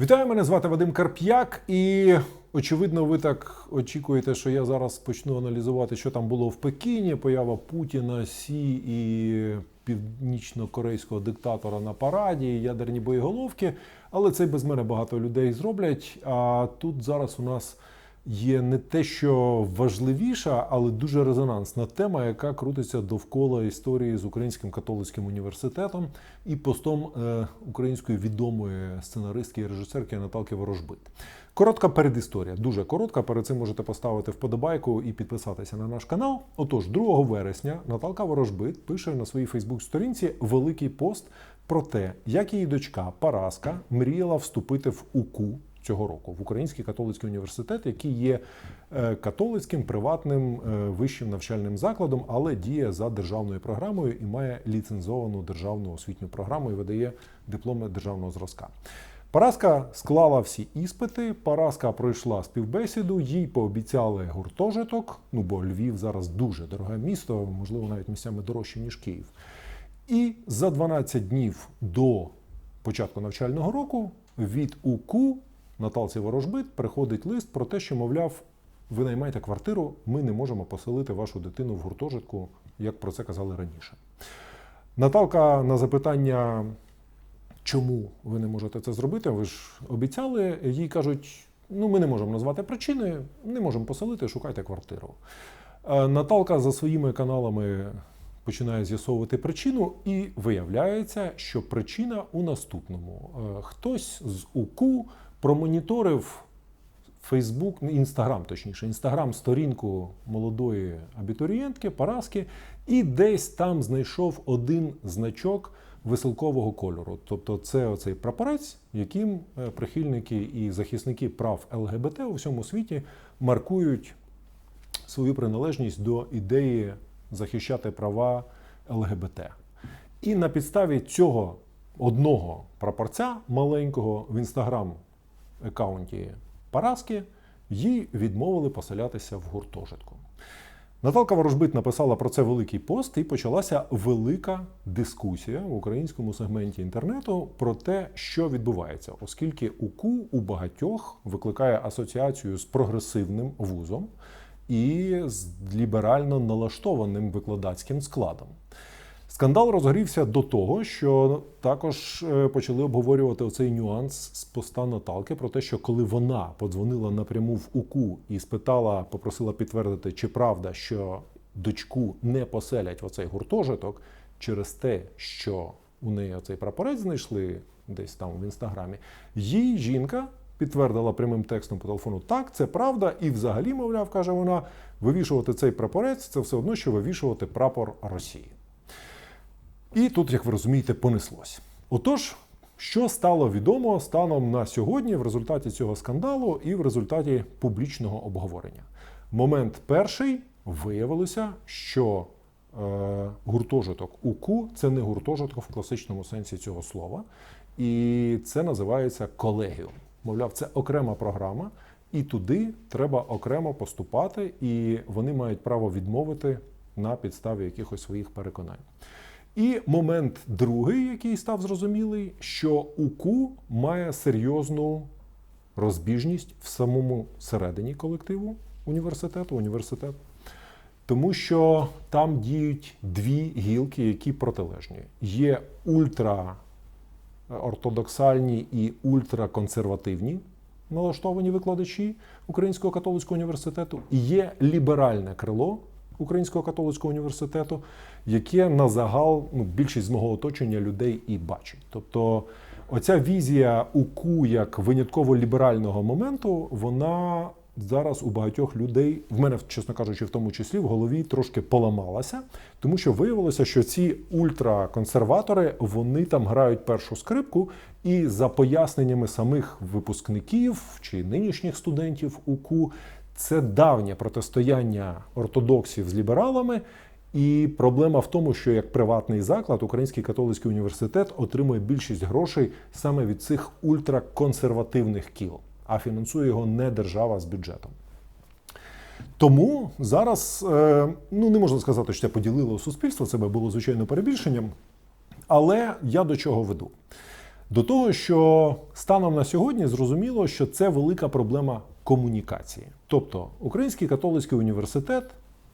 Вітаю, мене звати Вадим Карп'як, і очевидно, ви так очікуєте, що я зараз почну аналізувати, що там було в Пекіні, поява Путіна, Сі і північно-корейського диктатора на параді, ядерні боєголовки. Але це без мене багато людей зроблять. А тут зараз у нас є не те, що важливіша, але дуже резонансна тема, яка крутиться довкола історії з Українським католицьким університетом і постом е, української відомої сценаристки і режисерки Наталки Ворожбит. Коротка передісторія, дуже коротка. Перед цим можете поставити вподобайку і підписатися на наш канал. Отож, 2 вересня Наталка Ворожбит пише на своїй Фейсбук-сторінці великий пост про те, як її дочка Параска мріяла вступити в УКУ цього року в Український католицький університет, який є е, католицьким приватним е, вищим навчальним закладом, але діє за державною програмою і має ліцензовану державну освітню програму і видає дипломи державного зразка. Параска склала всі іспити. Параска пройшла співбесіду, їй пообіцяли гуртожиток. Ну бо Львів зараз дуже дороге місто, можливо, навіть місцями дорожче ніж Київ. І за 12 днів до початку навчального року від УКУ Наталці Ворожбит приходить лист про те, що, мовляв, ви наймаєте квартиру, ми не можемо поселити вашу дитину в гуртожитку, як про це казали раніше. Наталка на запитання, чому ви не можете це зробити, ви ж обіцяли, їй кажуть, ну ми не можемо назвати причини, не можемо поселити, шукайте квартиру. Е, Наталка за своїми каналами починає з'ясовувати причину, і виявляється, що причина у наступному: Е, хтось з УКУ промоніторив Фейсбук, Інстаграм, точніше, інстаграм сторінку молодої абітурієнтки Параски, і десь там знайшов один значок веселкового кольору. Тобто, це оцей прапорець, яким е, прихильники і захисники прав ЛГБТ у всьому світі маркують свою приналежність до ідеї захищати права ЛГБТ. І на підставі цього одного прапорця маленького в інстаграм аккаунті Параски їй відмовили поселятися в гуртожитку. Наталка Ворожбит написала про це великий пост, і почалася велика дискусія в українському сегменті інтернету про те, що відбувається, оскільки УКУ у багатьох викликає асоціацію з прогресивним вузом і з ліберально налаштованим викладацьким складом. Скандал розгорівся до того, що також е, почали обговорювати оцей нюанс з поста Наталки про те, що коли вона подзвонила напряму в УКУ і спитала, попросила підтвердити, чи правда, що дочку не поселять в оцей гуртожиток через те, що у неї оцей прапорець знайшли десь там в інстаграмі, їй жінка підтвердила прямим текстом по телефону, так, це правда, і взагалі, мовляв, каже вона, вивішувати цей прапорець це все одно, що вивішувати прапор Росії. І тут, як ви розумієте, понеслось. Отож, що стало відомо станом на сьогодні в результаті цього скандалу і в результаті публічного обговорення? Момент перший виявилося, що е, гуртожиток УКУ це не гуртожиток в класичному сенсі цього слова, і це називається колегіум. Мовляв, це окрема програма, і туди треба окремо поступати, і вони мають право відмовити на підставі якихось своїх переконань. І момент другий, який став зрозумілий, що УКУ має серйозну розбіжність в самому середині колективу університету, університет, тому що там діють дві гілки, які протилежні. Є ультраортодоксальні і ультраконсервативні налаштовані викладачі Українського католицького університету, і є ліберальне крило Українського католицького університету, яке на загал ну, більшість з мого оточення людей і бачить. Тобто, оця візія УКУ як винятково ліберального моменту, вона зараз у багатьох людей, в мене, чесно кажучи, в тому числі в голові трошки поламалася, тому що виявилося, що ці ультраконсерватори вони там грають першу скрипку, і за поясненнями самих випускників чи нинішніх студентів УКУ. Це давнє протистояння ортодоксів з лібералами, і проблема в тому, що як приватний заклад, Український католицький університет отримує більшість грошей саме від цих ультраконсервативних кіл, а фінансує його не держава з бюджетом. Тому зараз е, ну не можна сказати, що це поділило суспільство, це було звичайно перебільшенням. Але я до чого веду? До того, що станом на сьогодні зрозуміло, що це велика проблема комунікації. Тобто, Український католицький університет,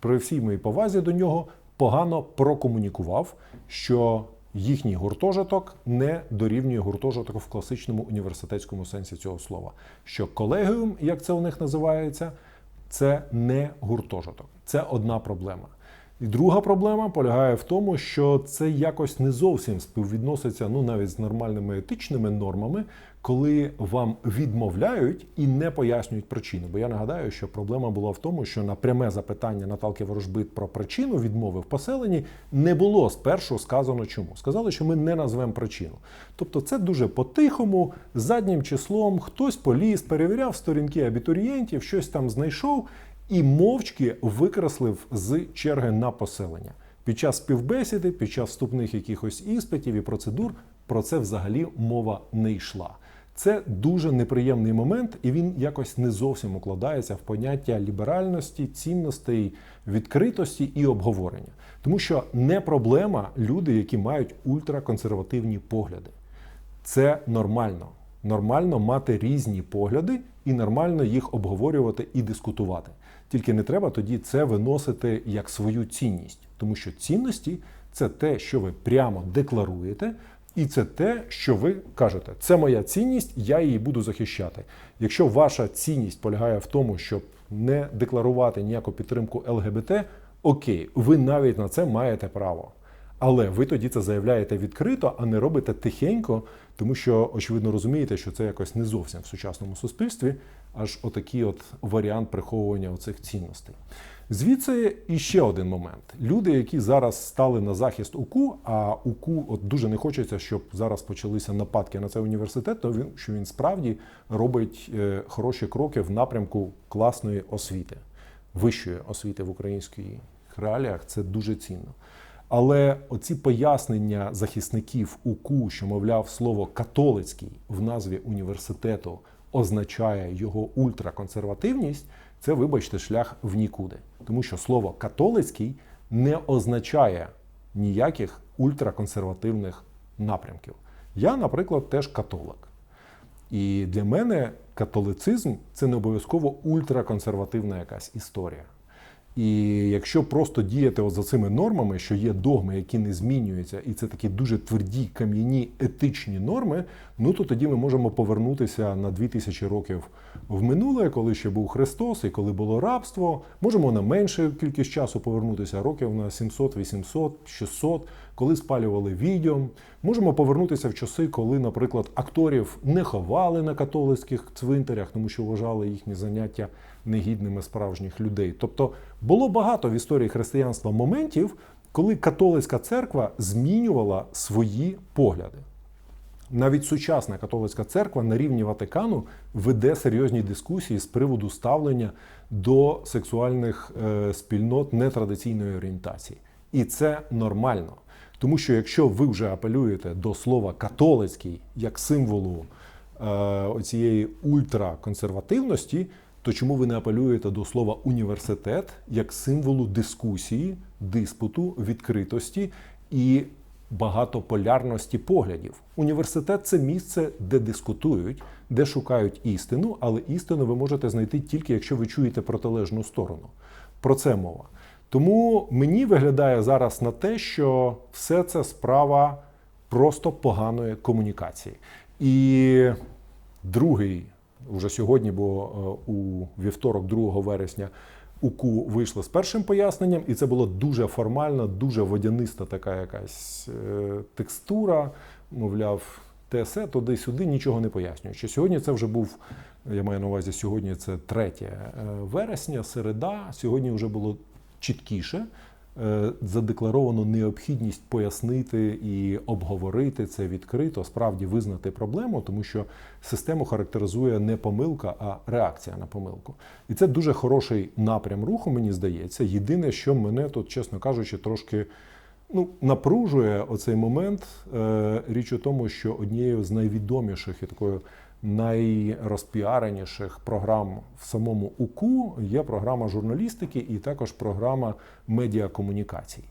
при всій моїй повазі до нього, погано прокомунікував, що їхній гуртожиток не дорівнює гуртожитку в класичному університетському сенсі цього слова. Що колегіум, як це у них називається, це не гуртожиток. Це одна проблема. І друга проблема полягає в тому, що це якось не зовсім співвідноситься ну навіть з нормальними етичними нормами, коли вам відмовляють і не пояснюють причину. Бо я нагадаю, що проблема була в тому, що на пряме запитання Наталки Ворожбит про причину відмови в поселенні не було спершу сказано чому. Сказали, що ми не назвемо причину. Тобто, це дуже по-тихому, заднім числом, хтось поліз, перевіряв сторінки абітурієнтів, щось там знайшов і мовчки викреслив з черги на поселення. Під час співбесіди, під час вступних якихось іспитів і процедур про це взагалі мова не йшла. Це дуже неприємний момент, і він якось не зовсім укладається в поняття ліберальності, цінностей, відкритості і обговорення. Тому що не проблема люди, які мають ультраконсервативні погляди. Це нормально. Нормально мати різні погляди і нормально їх обговорювати і дискутувати. Тільки не треба тоді це виносити як свою цінність, тому що цінності це те, що ви прямо декларуєте, і це те, що ви кажете, це моя цінність, я її буду захищати. Якщо ваша цінність полягає в тому, щоб не декларувати ніяку підтримку ЛГБТ, окей, ви навіть на це маєте право. Але ви тоді це заявляєте відкрито, а не робите тихенько, тому що очевидно розумієте, що це якось не зовсім в сучасному суспільстві, аж отакий от варіант приховування оцих цінностей. Звідси іще один момент: люди, які зараз стали на захист УКУ, а УКУ от дуже не хочеться, щоб зараз почалися нападки на цей університет, то він що він справді робить е, хороші кроки в напрямку класної освіти, вищої освіти в українських реаліях. Це дуже цінно. Але оці пояснення захисників УКУ, що мовляв слово католицький в назві університету означає його ультраконсервативність, це, вибачте, шлях в нікуди. Тому що слово католицький не означає ніяких ультраконсервативних напрямків. Я, наприклад, теж католик. І для мене католицизм це не обов'язково ультраконсервативна якась історія. І якщо просто діяти от за цими нормами, що є догми, які не змінюються, і це такі дуже тверді кам'яні етичні норми, ну то тоді ми можемо повернутися на 2000 років в минуле, коли ще був Христос і коли було рабство. Можемо на меншу кількість часу повернутися років на 700, 800, 600, коли спалювали відьом. Можемо повернутися в часи, коли, наприклад, акторів не ховали на католицьких цвинтарях, тому що вважали їхні заняття негідними справжніх людей. Тобто було багато в історії християнства моментів, коли католицька церква змінювала свої погляди. Навіть сучасна католицька церква на рівні Ватикану веде серйозні дискусії з приводу ставлення до сексуальних е, спільнот нетрадиційної орієнтації. І це нормально. Тому що якщо ви вже апелюєте до слова католицький як символу е, цієї ультраконсервативності, то чому ви не апелюєте до слова університет як символу дискусії, диспуту, відкритості і багатополярності поглядів? Університет це місце, де дискутують, де шукають істину, але істину ви можете знайти тільки якщо ви чуєте протилежну сторону. Про це мова. Тому мені виглядає зараз на те, що все це справа просто поганої комунікації. І другий вже сьогодні, бо е, у вівторок, 2 вересня, УКУ вийшло з першим поясненням, і це була дуже формальна, дуже водяниста така якась е, текстура. Мовляв, ТСЕ туди-сюди нічого не пояснюючи. Сьогодні це вже був, я маю на увазі, сьогодні це 3 е, вересня, середа. Сьогодні вже було чіткіше. Е, задекларовано необхідність пояснити і обговорити це відкрито, справді визнати проблему, тому що систему характеризує не помилка, а реакція на помилку. І це дуже хороший напрям руху, мені здається. Єдине, що мене тут, чесно кажучи, трошки ну, напружує оцей момент. Е, річ у тому, що однією з найвідоміших і такою найрозпіареніших програм в самому УКУ є програма журналістики і також програма медіакомунікацій.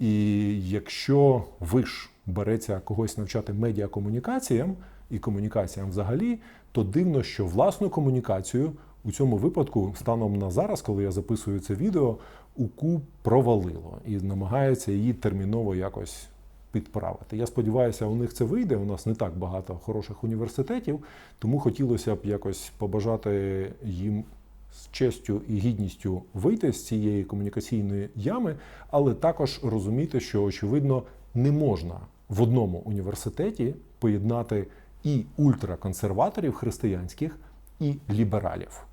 І якщо ви ж береться когось навчати медіакомунікаціям і комунікаціям взагалі, то дивно, що власну комунікацію у цьому випадку, станом на зараз, коли я записую це відео, УКУ провалило і намагається її терміново якось підправити. Я сподіваюся, у них це вийде. У нас не так багато хороших університетів, тому хотілося б якось побажати їм з честю і гідністю вийти з цієї комунікаційної ями, але також розуміти, що очевидно не можна в одному університеті поєднати і ультраконсерваторів християнських, і лібералів.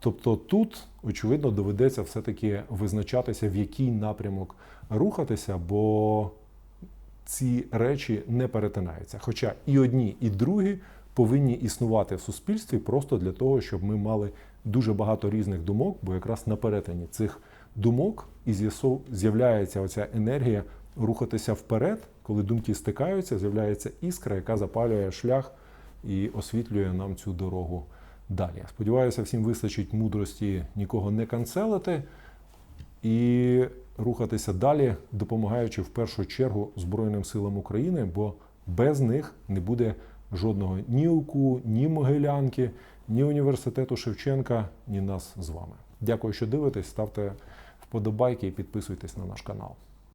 Тобто тут, очевидно, доведеться все-таки визначатися, в який напрямок рухатися, бо ці речі не перетинаються. Хоча і одні, і другі повинні існувати в суспільстві просто для того, щоб ми мали дуже багато різних думок, бо якраз на перетині цих думок і з'являється оця енергія рухатися вперед, коли думки стикаються, з'являється іскра, яка запалює шлях і освітлює нам цю дорогу далі. Сподіваюся, всім вистачить мудрості нікого не канцелити і рухатися далі, допомагаючи в першу чергу Збройним силам України, бо без них не буде жодного ні УКУ, ні Могилянки, ні університету Шевченка, ні нас з вами. Дякую, що дивитесь. Ставте вподобайки і підписуйтесь на наш канал.